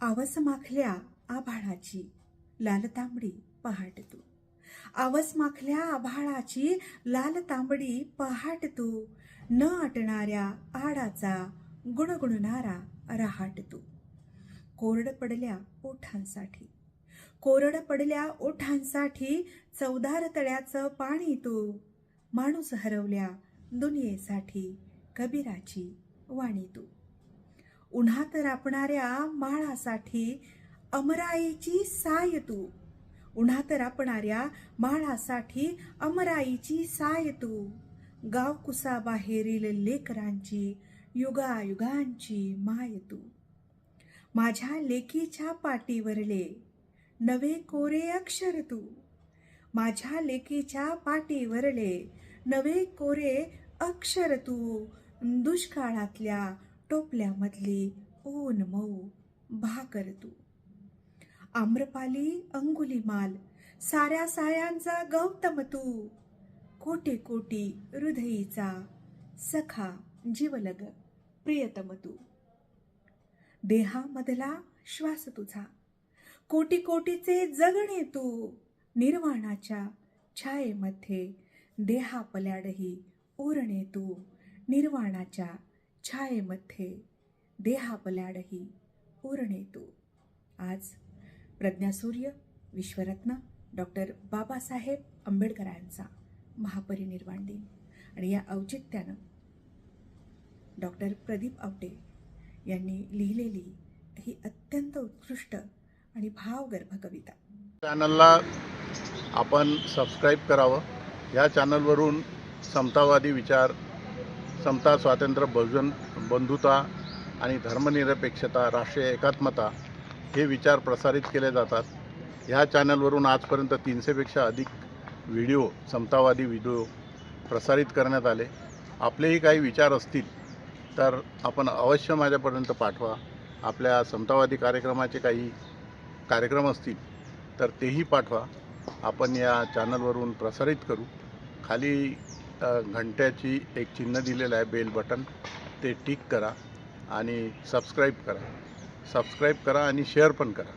आवस माखल्या आभाळाची लाल तांबडी पहाट तू आवस माखल्या आभाळाची लाल तांबडी पहाट तू न आटणाऱ्या आडाचा गुणगुणणारा रहाट तू कोरड पडल्या ओठांसाठी. कोरड पडल्या ओठांसाठी चौदार तळ्याचं पाणी तू माणूस हरवल्या दुनियेसाठी कबीराची वाणी तू उन्हात रापणाऱ्या माळासाठी अमराईची साय तू. उन्हात रापणाऱ्या माळासाठी अमराईची साय तू. गाव कुसाबाहेरील लेकरांची युगायुगांची माय तू. माझ्या लेकीच्या पाटीवरले नवे कोरे अक्षर तू. माझ्या लेकीच्या पाटीवरले नवे कोरे अक्षर तू. दुष्काळातल्या टोपल्यामधली ऊन मऊ भाकर तू. आम्रपाली अंगुलीमाल साऱ्या सायांचा गौतम तू. कोटी कोटी हृदयीचा सखा जीवलग प्रियतम तू. देहामधला श्वास तुझा कोटी कोटीचे जगणे तू. निर्वाणाच्या छायेमध्ये देहापल्याडही उरणे तू निर्वाणाच्या छायेमध्ये देहापल्याडही उरणे तू आज प्रज्ञासूर्य विश्वरत्न डॉक्टर बाबासाहेब आंबेडकरांचा महापरिनिर्वाण दिन. आणि या औचित्यानं डॉक्टर प्रदीप आवटे यांनी लिहिलेली ही अत्यंत उत्कृष्ट आणि भावगर्भ कविता. चॅनलला आपण सबस्क्राईब करावं. या चॅनलवरून समतावादी विचार समता स्वातंत्र्य बहुजन बंधुता आणि धर्मनिरपेक्षता राष्ट्रीय एकात्मता हे विचार प्रसारित केले जातात. ह्या चॅनलवरून आजपर्यंत तीनशेपेक्षा अधिक व्हिडिओ समतावादी व्हिडिओ प्रसारित करण्यात आले. आपलेही काही विचार असतील तर आपण अवश्य माझ्यापर्यंत पाठवा. आपल्या समतावादी कार्यक्रमाचे काही कार्यक्रम असतील तर तेही पाठवा. आपण या चॅनलवरून प्रसारित करू. खाली घंट्याची एक चिन्ह दिलेलं आहे बेल बटन ते टिक करा आणि सबस्क्राईब करा. सबस्क्राईब करा आणि शेअर पण करा.